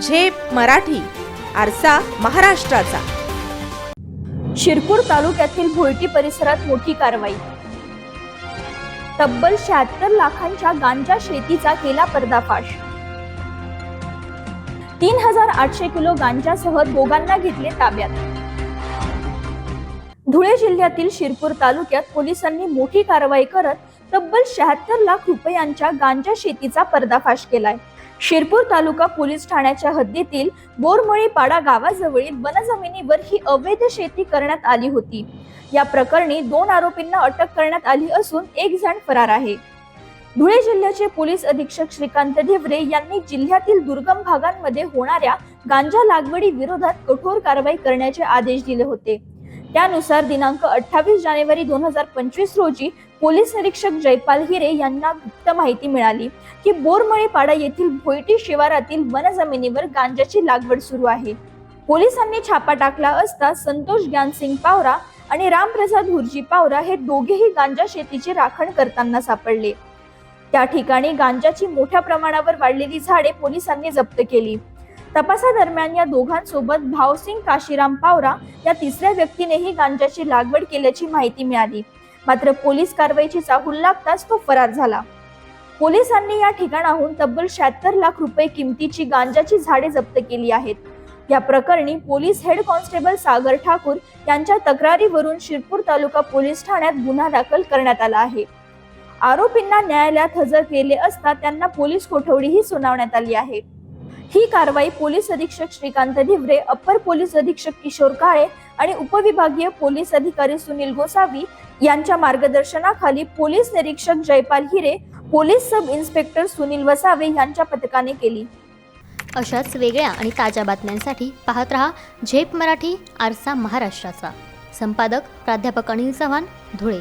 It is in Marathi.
झेप मराठी आरसा महाराष्ट्राचा. शिरपूर तालुक्यातील भोयटी परिसरात मोठी कारवाई. तब्बल शहात्तर लाखांच्या गांजा शेतीचा केला पर्दाफाश. तीन हजार आठशे किलो गांजासह दोघांना घेतले ताब्यात. धुळे जिल्ह्यातील शिरपूर तालुक्यात पोलिसांनी मोठी कारवाई करत तब्बल शहात्तर लाख रुपयांच्या गांजा शेतीचा पर्दाफाश केलाय. शिरपूर तालुका पोलीस ठाण्याच्या हद्दीतील बोरमळीपाडा गावाजवळील वनजमिनीवर ही अवैध शेती करण्यात आली होती. या प्रकरणी दोन आरोपींना अटक करण्यात आली असून एक जण फरार आहे. धुळे जिल्ह्याचे पोलीस अधीक्षक श्रीकांत ढेवरे यांनी जिल्ह्यातील दुर्गम भागांमध्ये होणाऱ्या गांजा लागवडी विरोधात कठोर कारवाई करण्याचे आदेश दिले होते. त्यानुसार दिनांक अठ्ठावीस जानेवारी दोन हजार पंचवीस रोजी पोलीस निरीक्षक जयपाल हिरे यांना गुप्त माहिती मिळाली की बोरमळीपाडा येथील भोयटी शिवारातील वनजमिनीवर गांजाची लागवड सुरू आहे. पोलिसांनी छापा टाकला असता संतोष ज्ञानसिंग पावरा आणि रामप्रसाद हुरजी पावरा हे दोघेही गांजा शेतीची राखण करताना सापडले. त्या ठिकाणी गांजाची मोठ्या प्रमाणावर वाढलेली झाडे पोलिसांनी जप्त केली. तपासादरम्यान या दोघांसोबत भावसिंग काशीराम पावरा या तिसऱ्या व्यक्तीनेही गांजाची लागवड केल्याची माहिती मिळाली. मात्र पोलीस कारवाईची चाहूल लागताच तो फरार झाला. पोलिसांनी या ठिकाणाहून तब्बल शहात्तर लाख रुपये किमतीची गांजाची झाडे जप्त केली आहेत. या प्रकरणी police head constable Sagar Thakur यांच्या तक्रारीवरून शिरपूर तालुका पोलीस ठाण्यात गुन्हा दाखल करण्यात आला आहे. आरोपींना न्यायालयात हजर केले असता त्यांना पोलीस कोठवडीही सुनावण्यात आली आहे. ही कारवाई पोलीस अधीक्षक श्रीकांत ढिवरे अप्पर पोलीस अधीक्षक किशोर काळे आणि उपविभागीय पोलीस अधिकारी सुनील गोसावी यांच्या मार्गदर्शनाखाली पोलीस निरीक्षक Jaypal Hire police sub inspector Sunil Vasave यांच्या पथकाने केली. अशाच वेगळ्या आणि ताज्या बातम्यांसाठी पाहत रहा झेप मराठी आरसा महाराष्ट्राचा. संपादक प्राध्यापक अनिल चव्हाण धुळे.